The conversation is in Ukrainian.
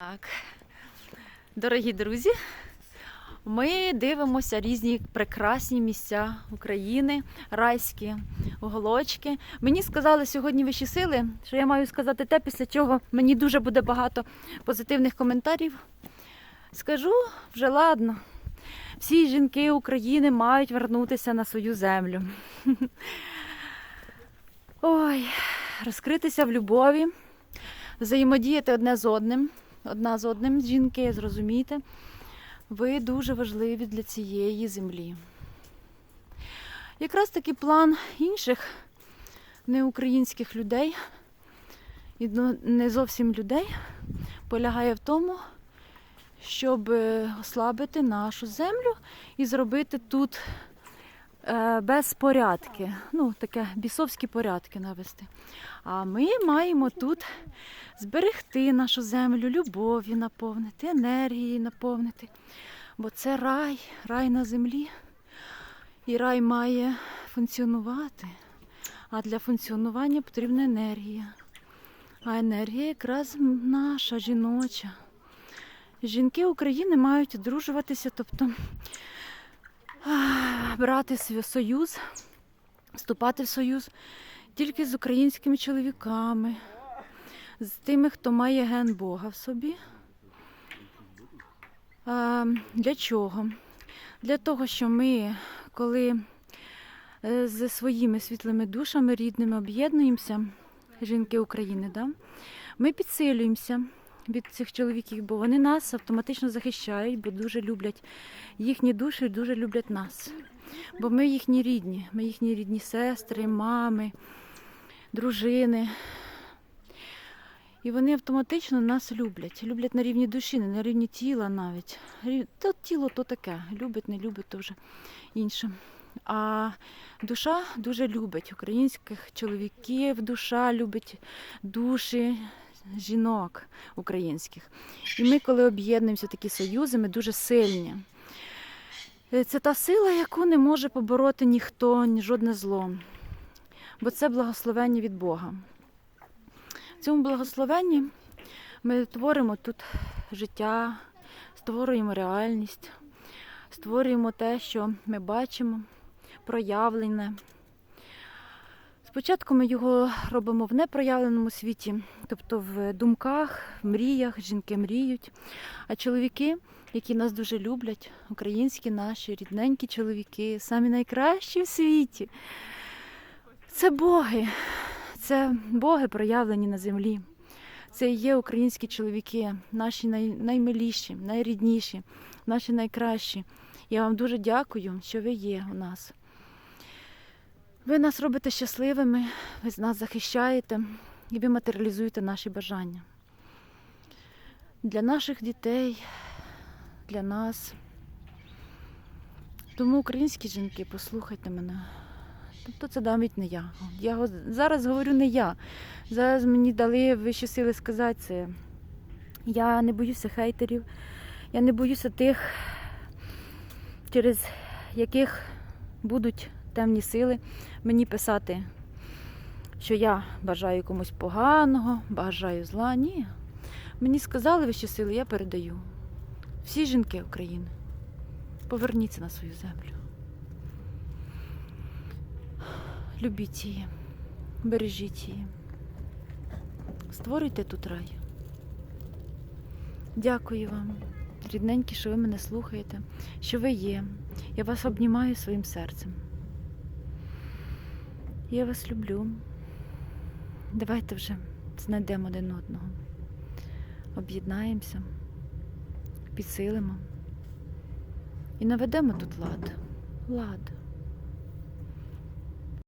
Так, дорогі друзі, ми дивимося різні прекрасні місця України, райські уголочки. Мені сказали сьогодні вищі сили, що я маю сказати те, після чого мені дуже буде багато позитивних коментарів. Скажу вже ладно. Всі жінки України мають вернутися на свою землю. Ой, розкритися в любові, взаємодіяти одне з одним одна з одним жінки, зрозумійте, ви дуже важливі для цієї землі. Якраз таки план інших неукраїнських людей і ну, не зовсім людей полягає в тому, щоб е, ослабити нашу землю і зробити тут е, безпорядки, ну таке бісовські порядки навести. А ми маємо тут зберегти нашу землю, любов'ю наповнити, енергією наповнити. Бо це рай, рай на землі. І рай має функціонувати. А для функціонування потрібна енергія. А енергія якраз наша жіноча. Жінки України мають одружуватися, тобто брати свій союз, вступати в союз тільки з українськими чоловіками, з тими, хто має ген Бога в собі. А, Для чого? Для того, що ми, коли е, зі своїми світлими душами рідними об'єднуємося, жінки України, да? ми підсилюємося від цих чоловіків, бо вони нас автоматично захищають, бо дуже люблять їхні душі, дуже люблять нас. Бо ми їхні рідні, ми їхні рідні сестри, мами, дружини. І вони автоматично нас люблять. Люблять на рівні душі, не на рівні тіла навіть. То тіло то таке. Любить, не любить, то вже інше. А душа дуже любить українських чоловіків, душа любить душі жінок українських. І ми, коли об'єднуємося такі союзи, ми дуже сильні. Е, Це та сила, яку не може побороти ніхто, ні жодне зло. Бо це благословення від Бога. В цьому благословенні ми творимо тут життя, створюємо реальність, створюємо те, що ми бачимо, проявлене. Спочатку ми його робимо в непроявленому світі, тобто в думках, в мріях, жінки мріють. А чоловіки, які нас дуже люблять, українські наші рідненькі чоловіки, самі найкращі в світі. Це боги, це боги проявлені на землі. Це і є українські чоловіки, наші най, наймиліші, найрідніші, наші найкращі. Я вам дуже дякую, що ви є у нас. Ви нас робите щасливими, ви нас захищаєте і ви матеріалізуєте наші бажання. Для наших дітей, для нас. Тому українські жінки, послухайте мене. Тобто це навіть не я. Я зараз говорю не я. Зараз мені дали вищі сили сказати це. Я не боюся хейтерів, я не боюся тих, через яких будуть темні сили мені писати, що я бажаю комусь поганого, бажаю зла. Ні. Мені сказали вищі сили, я передаю. Всі жінки України, поверніться на свою землю. Любіть її, бережіть її. Створюйте тут рай. Дякую вам, рідненькі, що ви мене слухаєте, що ви є. Я вас обнімаю своїм серцем. Я вас люблю. Давайте вже знайдемо один одного. Об'єднаємося, підсилимо і наведемо тут лад. Лад.